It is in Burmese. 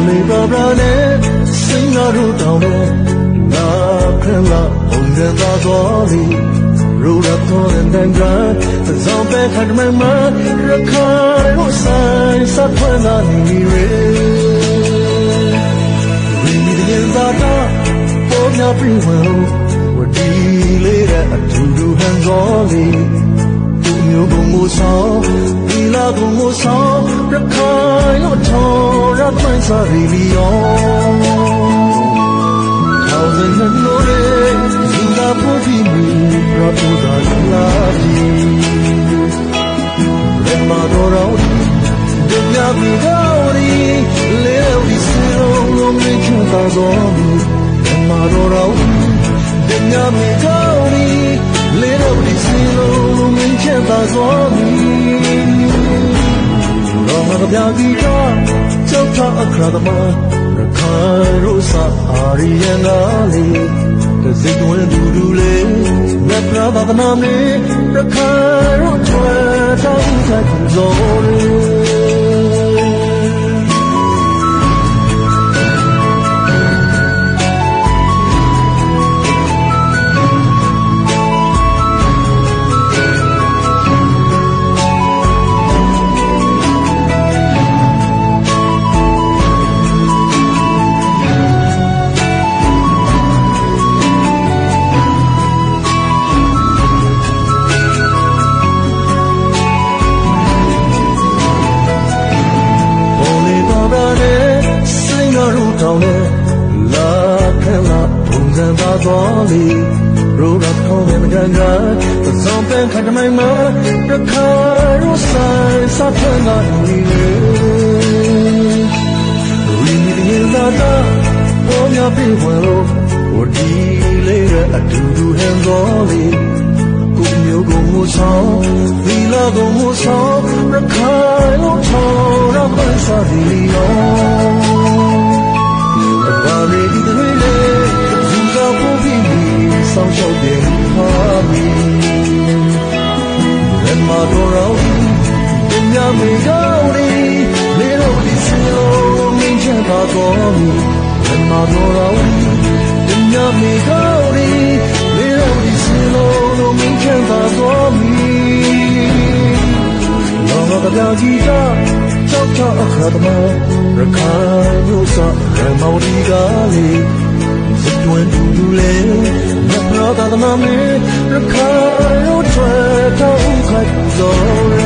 Only Barbara နဲ့စင်ကားတို့တောင်းတဲ့နာခရလာဘုံတဲ့သာတော်လီ Road up on and then drive the zombie had my mind the car was sign sat when I need it Read the in the dark for your free will we're delayed at to do hands on သူမျိုးကိုမိုးဆောင်ဒီလာကိုမိုးဆောင်ရခိုင်လို့ထော်ရမှန်းစားရီလီယောထောင်စင်နဲ့လို့ရယူတာဖို့ဒီမီရပူတာလာဒီရမတော်တော်ဒီညမီတော်ရီလေဝီစီလုံးလုံး မြင့်ချတာတော်ရမတော်တော်ဒီညမီတော်ရီလေဝီစီလုံးလုံးမြင့်ချတာတော် မပြာကြီးတော့ကြောက်တာအခရသမရခိုင်ရိုးစာအာရီယနာလေးတစိတ်ဝင်ဒူဒူလေးမြတ်ရာသာသနာမေရခိုင်ရိုးချွဲတောင်းတဲ့ဇော်လေး bungzan ba doli ro ra khong ne gan ga the song pen khat mai ma the car ro sai sa phan ga ni ne we need in the da o nya pi wan lo o di le ra adu du han doli ကိုမျိုးကိုမူဆောင်သီလကိုမူဆောင် တော်ရောပညာမေကောင်းဒီလေတော့ဒီစလုံးမင်းချပါတော်မူရမတော်ရောပညာမေကောင်းဒီလေတော့ဒီစလုံးလုံးမင်းချပါတော်မူလောကပြကြီးကကြောက်ချအခါသမရခိုင်မျိုးစရမော်ဒီကလေးစစ်တွင်တူတူလေးမြတ်သောသာသနာမေရခိုင်ရိုးထွယ်တောင်းခိုက် တော်ရဲ